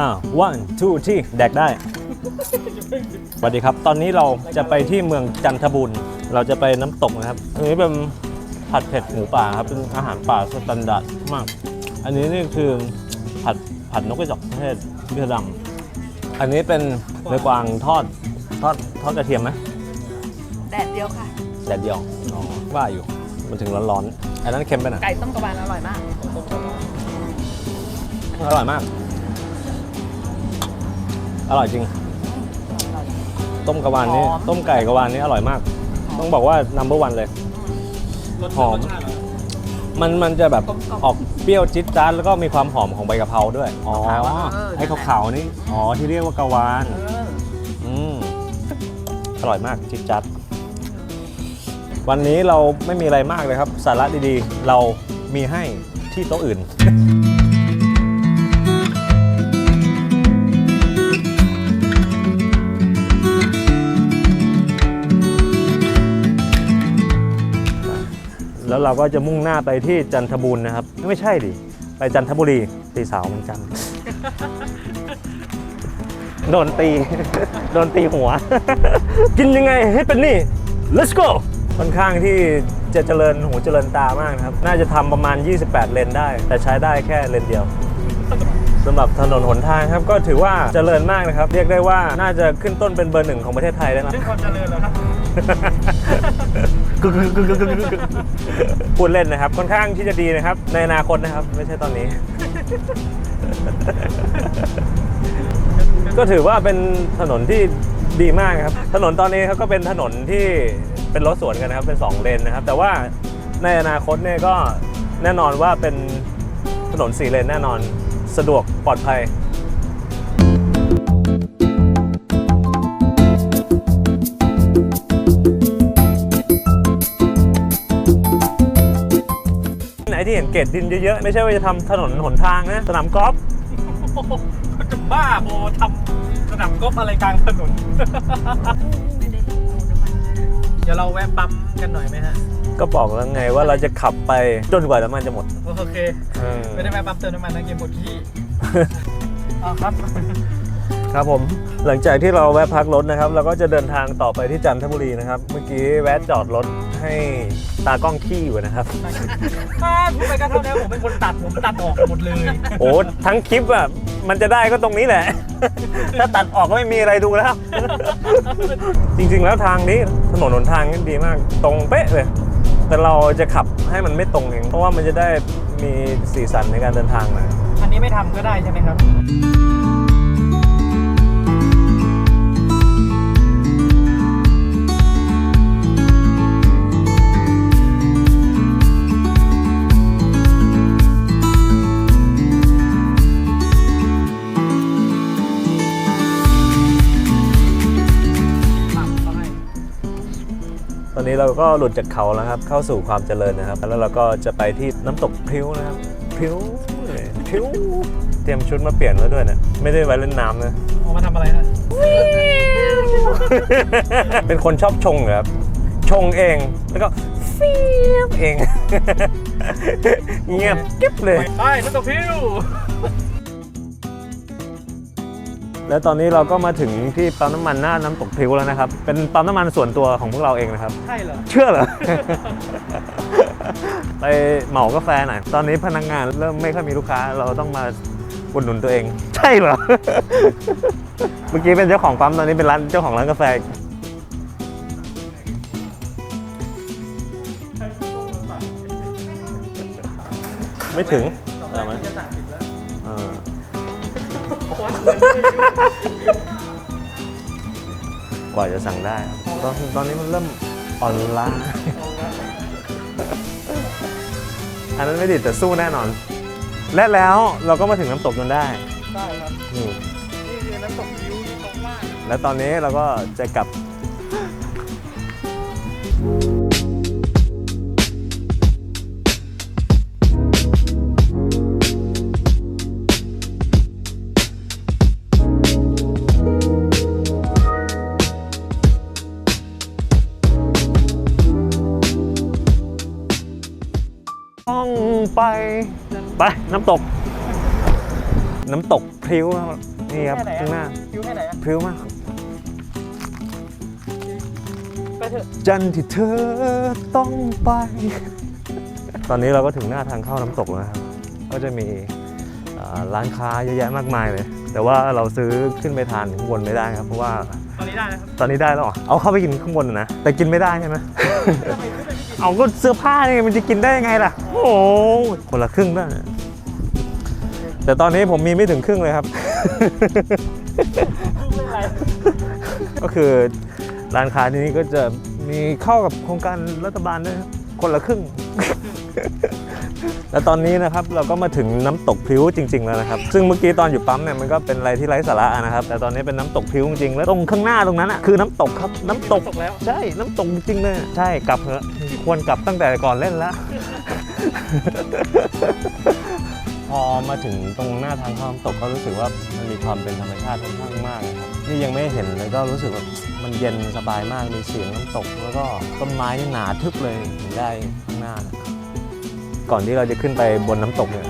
อ่า one two three แดกได้ สวัสดีครับ ตอนนี้เราจะไปที่เมืองจันทบุรีเราจะไปน้ำตกนะครับ อันนี้เป็นผัดเผ็ดหมูป่าครับ เป็นอาหารป่าสแตนดาร์ดมาก อันนี้นี่คือผัดผัดนกกระจอกเทศพริกดำอันนี้เป็นเนื้อกวางทอดทอดทอดกระเทียมไหมแดดเดียวค่ะ แดดเดียวอ๋อว่าอยู่ มันถึงร้อนๆ อันนั้นเค็มไปหน่อยไก่ต้มกระบาลอร่อยมาก อร่อยมาก อร่อยจริง ต้มกระวานนี่หอม ต้มไก่กระวานนี่อร่อยมาก ต้องบอกว่า number one เลยหอมมันมันจะแบบออกเปรี้ยวจิ๊ดจ๊าดแล้วก็มีความหอมของใบกะเพราด้วย อ๋อ ไอ้ขาวๆนี่ อ๋อ ที่เรียกว่ากระวานอืมอร่อยมากจิ๊ดจ๊าดวันนี้เราไม่มีอะไรมากเลยครับ สาระดีๆ เรามีให้ที่โต๊ะอื่น แล้วเราก็จะมุ่งหน้าไปที่จันทบุรีนะครับ ไม่ใช่ดิ ไปจันทบุรีตีสาวเมือนกันโดนตี โดนตีหัว กินยังไงให้เป็นนี่ let's go ค่อนข้างที่จะเจริญหูเจริญตามากนะครับ น่าจะทำประมาณ 28 เลนได้ แต่ใช้ได้แค่เลนเดียวสำหรับถนนหนทางครับ ก็ถือว่าเจริญมากนะครับ เรียกได้ว่าน่าจะขึ้นต้นเป็นเบอร์หนึ่งของประเทศไทยได้นะชื่อความเจริญเหรอครับ พูดเล่นนะครับ ค่อนข้างที่จะดีนะครับ ในอนาคตนะครับ ไม่ใช่ตอนนี้ ก็ถือว่าเป็นถนนที่ดีมากครับ ถนนตอนนี้ครับก็เป็นถนนที่เป็นรถสวนกันนะครับ เป็น 2 เลนนะครับ แต่ว่าในอนาคตเนี่ยก็แน่นอนว่าเป็นถนน4เลนแน่นอน สะดวกปลอดภัย ที่เห็นเกตดินเยอะๆ ไม่ใช่ว่าจะทำถนนหนทางนะ สนามกอล์ฟจะบ้าโบทำสนามกอล์ฟอะไรกลางถนน เดี๋ยวเราแวะปั๊มกันหน่อยไหมฮะ ก็บอกแล้วไงว่าเราจะขับไปจนกว่าน้ำมันจะหมด โอเค เออ ไม่ได้แวะปั๊มเติมน้ำมันนะเกมหมดที่อ๋อครับ ครับผม หลังจากที่เราแวะพักรถนะครับ เราก็จะเดินทางต่อไปที่จันทบุรีนะครับ เมื่อกี้แวะจอดรถ ให้ตากล้องขี้อยู่นะครับ ถ้าพูดไปก็เท่านั้นผมเป็นคนตัดผมตัดออกหมดเลยโอ้ทั้งคลิปอะมันจะได้ก็ตรงนี้แหละ ถ้าตัดออกก็ไม่มีอะไรดูแล้ว จริงๆแล้วทางนี้ถนนหนทางนี่ดีมาก ตรงเป๊ะเลย แต่เราจะขับให้มันไม่ตรงเอง เพราะว่ามันจะได้มีสีสันในการเดินทางหน่อยอันนี้ไม่ทำก็ได้ใช่ไหมครับ อนนี้เราก็หลุดจากเขาแล้วครับ เข้าสู่ความเจริญนะครับ แล้วเราก็จะไปที่น้ำตกพริ้วนะครับพริ้วเลยพริ้วเตรียมชุดมาเปลี่ยนแล้วด้วยเนี่ยไม่ได้ไว้เล่นน้ำนะออกมาทำอะไรฮะเป็นคนชอบชงเหรอครับ ชงเองแล้วก็ฟีบเอง เงียบกิ๊บเลย ไปน้ำตกพิว แล้วตอนนี้เราก็มาถึงที่ปั๊มน้ำมันหน้าน้ำตกพริ้วแล้วนะครับ เป็นปั๊มน้ำมันส่วนตัวของพวกเราเองนะครับ ใช่เหรอ เชื่อเหรอ ไปเหมากาแฟหน่อย ตอนนี้พนักงานเริ่มไม่ค่อยมีลูกค้า เราต้องมาอุดหนุนตัวเอง ใช่เหรอ เมื่อกี้เป็นเจ้าของปั๊ม ตอนนี้เป็นร้านเจ้าของร้านกาแฟ ไม่ถึงเอาไหมเอออ กว่าจะสั่งได้ครับตอนตอนนี้มันเริ่มอ่อนล้า อันนั้นไม่ดิแต่สู้แน่นอน และแล้วเราก็มาถึงน้ำตกจนได้ได้ครับนี่นี่คือน้ำตกพิวที่ตรงมากและตอนนี้เราก็จะกลับ ไป ไปน้ำตก น้ำตกพริ้วครับนี่ครับข้างหน้าคิวแค่ไหนอะพริ้วมาก ไปเถอะจันทร์ที่เธอต้องไป ตอนนี้เราก็ถึงหน้าทางเข้าน้ำตกแล้วนะครับ ก็จะมีอ่าร้านค้าเยอะแยะมากมายเลย แต่ว่าเราซื้อขึ้นไปทานข้างบนไม่ได้ครับ เพราะว่าตอนนี้ได้นะครับตอนนี้ได้แล้วเหรอเอาเข้าไปกินข้างบนนะ แต่กินไม่ได้ใช่ไหม เอาก็เสื้อผ้านี่มันจะกินได้ยังไงล่ะ โอ้โหคนละครึ่งด้วยแต่ตอนนี้ผมมีไม่ถึงครึ่งเลยครับไม่เป็นไรก็คือร้านค้าที่นี่ก็จะมีเข้ากับโครงการรัฐบาลด้วยครับคนละครึ่ง และตอนนี้นะครับเราก็มาถึงน้ำตกพริ้วจริง ๆ แล้วนะครับ ซึ่งเมื่อกี้ตอนอยู่ปั๊มเนี่ยมันก็เป็นอะไรที่ไร้สาระนะครับ แต่ตอนนี้เป็นน้ำตกพริ้วจริงๆแล้วตรงข้างหน้าตรงนั้นอะคือน้ำตกครับ น้ำตกตกแล้วใช่น้ำตกจริงเลยอะใช่กลับเถอะ ควรกลับตั้งแต่ก่อนเล่นแล้ว พอมาถึงตรงหน้าทางเข้าน้ำตกก็รู้สึกว่ามันมีความเป็นธรรมชาติค่อนข้างมากนะครับนี่ยังไม่เห็นเลยก็รู้สึกว่ามันเย็นสบายมากมีเสียงน้ำตก แล้วก็ต้นไม้นี่หนาทึบเลยเห็นได้ข้างหน้านะครับก่อนที่เราจะขึ้นไปบนน้ำตกเนี่ย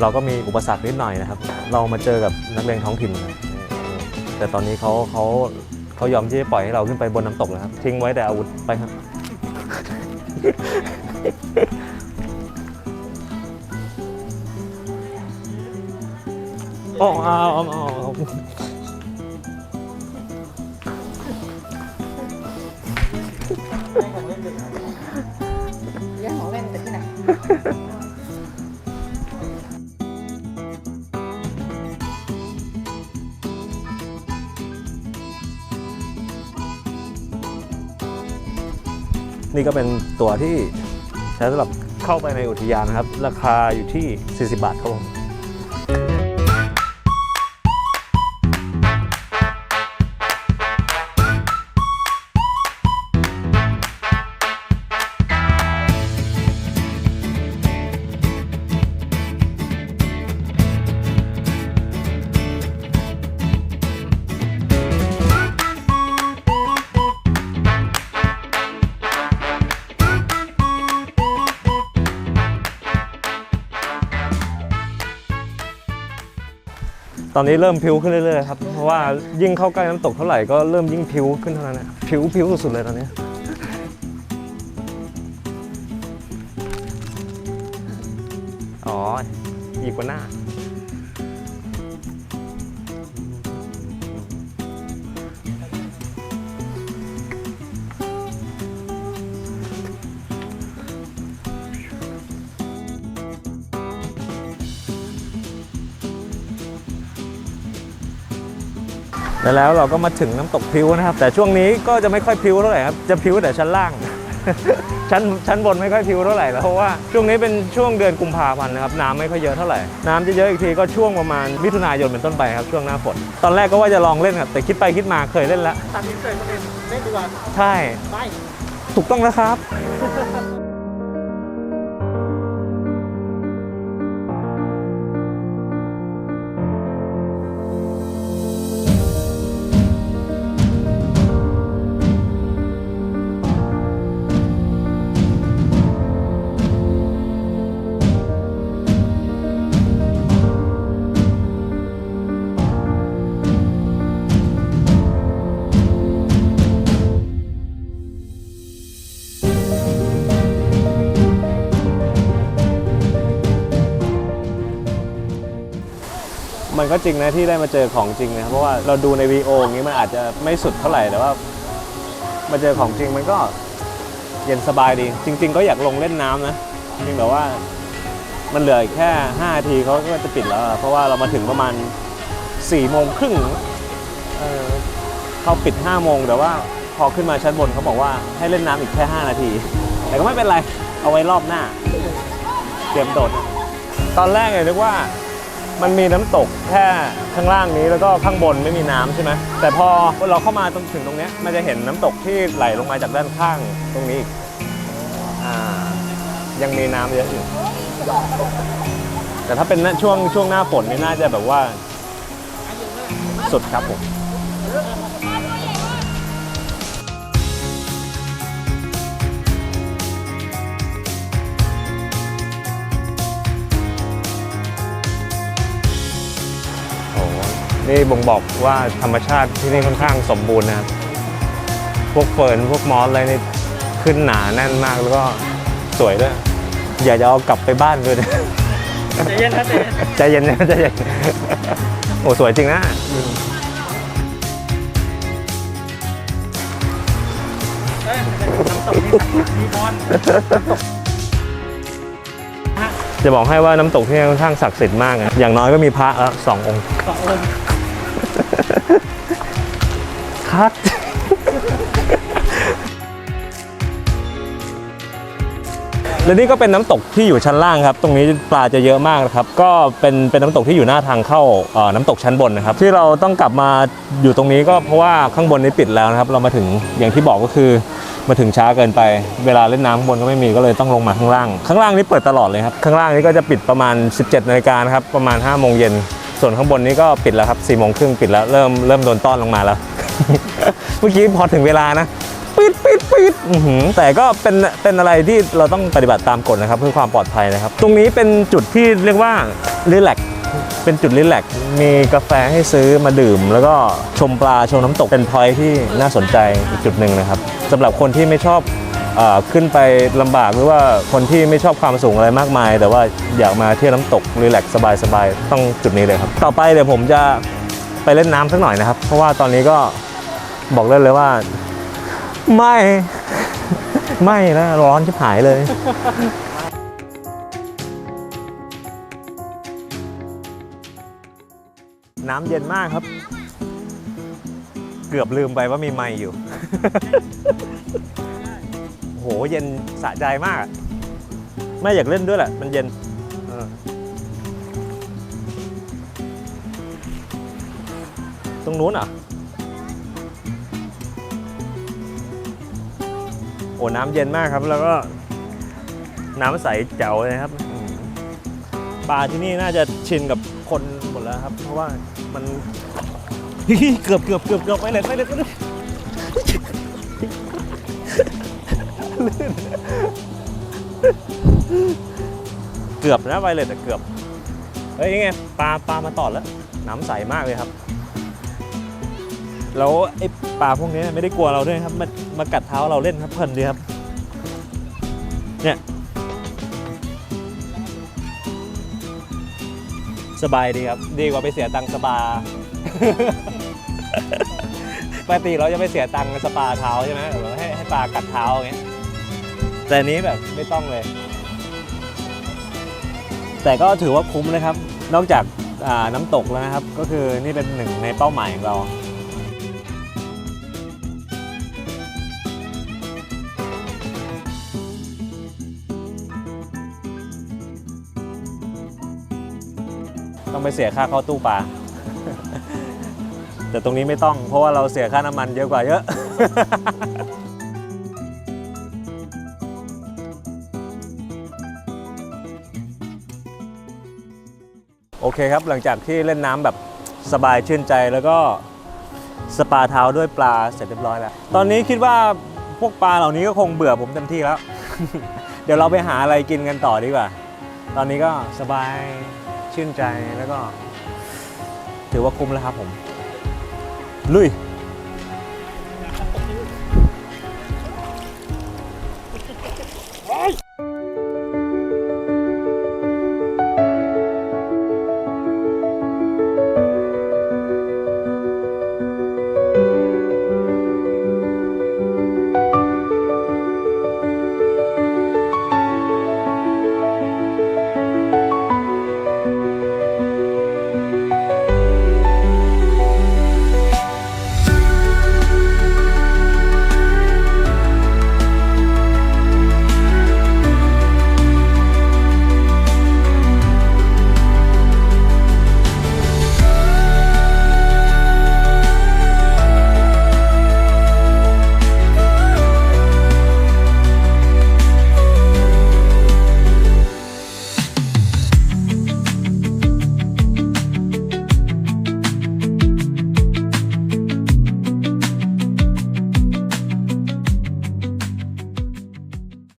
เราก็มีอุปสรรคนิดหน่อยนะครับ เรามาเจอกับนักเลงท้องถิ่นนะแต่ตอนนี้เขาเขาเขายอมที่จะปล่อยให้เราขึ้นไปบนน้ำตกแล้วครับ ทิ้งไว้แต่อาวุธไปครับ โอ้เอาเอาเอา นี่ก็เป็นตั๋วที่ใช้สำหรับเข้าไปในอุทยานนะครับ ราคาอยู่ที่ 40 บาทครับผม อนนี้เริ่มพิวขึ้นเรื่อยๆครับ เพราะว่ายิ่งเข้าใกล้น้ำตกเท่าไหร่ก็เริ่มยิ่งพิวขึ้นเท่านั้นนะพิวพิวสุดเลยตอนนี้ อ๋ออีกกว่าหน้า และแล้วเราก็มาถึงน้ำตกพริ้วนะครับ แต่ช่วงนี้ก็จะไม่ค่อยพริ้วเท่าไหร่ครับ จะพริ้วแต่ชั้นล่าง ชั้นชั้นบนไม่ค่อยพริ้วเท่าไหร่แล้วเพราะว่าช่วงนี้เป็นช่วงเดือนกุมภาพันธ์นะครับน้ำไม่ค่อยเยอะเท่าไหร่ น้ำจะเยอะอีกทีก็ช่วงประมาณมิถุนายนเป็นต้นไปครับช่วงหน้าฝน ตอนแรกก็ว่าจะลองเล่นครับแต่คิดไปคิดมาเคยเล่นแล้วตัดสินใจมาเล่นเล่นดีกว่าใช่ไปถูกต้องแล้วครับ ก็จริงนะที่ได้มาเจอของจริงนะครับเพราะว่าเราดูในวีโออย่างนี้มันอาจจะไม่สุดเท่าไหร่แต่ว่า มาเจอของจริงมันก็เย็นสบายดี จริง ๆ ก็อยากลงเล่นน้ำนะจริงแต่ว่ามันเหลืออีกแค่5นาทีเขาก็จะปิดแล้วอะเพราะว่าเรามาถึงประมาณ4ี่โมงครึ่งเออเขาปิด5้าโมงแต่ว่าพอขึ้นมาชั้นบนเขาบอกว่าให้เล่นน้ำอีกแค่ 5 นาที แต่ก็ไม่เป็นไร เอาไว้รอบหน้า เตรียมโดด ตอนแรกเลยนึกว่า มันมีน้ำตกแค่ข้างล่างนี้แล้วก็ข้างบนไม่มีน้ำใช่ไหมแต่พอเราเข้ามาจนถึงตรงนี้มันจะเห็นน้ำตกที่ไหลลงมาจากด้านข้างตรงนี้อีกอ่ายังมีน้ำเยอะอยู่แต่ถ้าเป็นช่วงช่วงหน้าฝนนี่น่าจะแบบว่าสุดครับผม นี่บ่งบอกว่าธรรมชาติที่นี่ค่อนข้างสมบูรณ์นะครับ พวกเฟิร์นพวกมอสอะไรนี่ขึ้นหนาแน่นมากแล้วก็สวยด้วย อยากจะเอากลับไปบ้านด้วยนะใจเย็นนะใจเย็นใจเย็นนะใจเย็นโอ้สวยจริงนะเอ้ยน้ำตกนี่มีบอลจะบอกให้ว่าน้ำตกที่นี่ค่อนข้างศักดิ์สิทธิ์มากนะอย่างน้อยก็มีพระแล้วสององค์สององค์ คัดและนี่ก็เป็นน้ำตกที่อยู่ชั้นล่างครับ ตรงนี้ปลาจะเยอะมากนะครับ ก็เป็นเป็นน้ำตกที่อยู่หน้าทางเข้าน้ำตกชั้นบนนะครับ ที่เราต้องกลับมาอยู่ตรงนี้ก็เพราะว่าข้างบนนี้ปิดแล้วนะครับ เรามาถึงอย่างที่บอกก็คือมาถึงช้าเกินไป เวลาเล่นน้ำข้างบนก็ไม่มีก็เลยต้องลงมาข้างล่าง ข้างล่างนี้เปิดตลอดเลยครับ ข้างล่างนี้ก็จะปิดประมาณ 17นาฬิกานะครับ ประมาณ5โมงเย็น ส่วนข้างบนนี้ก็ปิดแล้วครับ4โมงครึ่งปิดแล้วเริ่มเริ่มโดนต้อนลงมาแล้ว เมื่อกี้พอถึงเวลานะปิดปิดปิดแต่ก็เป็นเป็นอะไรที่เราต้องปฏิบัติตามกฎนะครับ เพื่อความปลอดภัยนะครับ ตรงนี้เป็นจุดที่เรียกว่ารีแลกเป็นจุดรีแลกมีกาแฟให้ซื้อมาดื่ม แล้วก็ชมปลาชมน้ำตกเป็นพอยที่น่าสนใจอีกจุดหนึ่งนะครับสำหรับคนที่ไม่ชอบ ขึ้นไปลำบากหรือว่าคนที่ไม่ชอบความสูงอะไรมากมาย แต่ว่าอยากมาเที่ยวน้ำตกรีแลกสบายๆต้องจุดนี้เลยครับ ต่อไปเดี๋ยวผมจะไปเล่นน้ำสักหน่อยนะครับ เพราะว่าตอนนี้ก็บอกได้เลยว่า ไม่ ไม่นะร้อนชิบหายเลยน้ำเย็นมากครับ เกือบลืมไปว่ามีไมค์อยู่ โหเย็นสะใจมากไม่อยากเล่นด้วยแหละ มันเย็นเออตรงนู้นเหรอะ โอ้น้ำเย็นมากครับ แล้วก็น้ำใสแจ๋วเลยครับอืมปลาที่นี่น่าจะชินกับคนหมดแล้วครับ เพราะว่ามันเกือบเกือบเกือบเกือบไปเลยไปเลยไปเลย เกือบนะไปเลยแต่เกือบ เฮ้ยยังไงปลาปลามาตอดแล้ว น้ำใสมากเลยครับ แล้วไอ้ปลาพวกนี้ไม่ได้กลัวเราด้วยครับ มันมากัดเท้าเราเล่นครับเพลินดีครับ เนี่ย สบายดีครับ ดีกว่าไปเสียตังค์สปาปกติเราจะไปเสียตังค์สปาเท้าใช่ไหมเราให้ให้ปลากัดเท้าอย่างเงี้ย แต่อันนี้แบบไม่ต้องเลย แต่ก็ถือว่าคุ้มนะครับ นอกจากาน้ำตกแล้วนะครับ ก็คือนี่เป็นหนึ่งในเป้าหมายของเราต้องไปเสียค่าเข้าตู้ปลา แต่ตรงนี้ไม่ต้อง เพราะว่าเราเสียค่าน้ำมันเยอะกว่าเยอะ อเคครับหลังจากที่เล่นน้ำแบบสบายชื่นใจแล้วก็สปาเท้าด้วยปลาเสร็จเรียบร้อยแล้ว ตอนนี้คิดว่าพวกปลาเหล่านี้ก็คงเบื่อผมเต็มที่แล้ว เดี๋ยวเราไปหาอะไรกินกันต่อดีกว่า ตอนนี้ก็สบายชื่นใจแล้วก็ ถือว่าคุ้มแล้วครับผม ลุย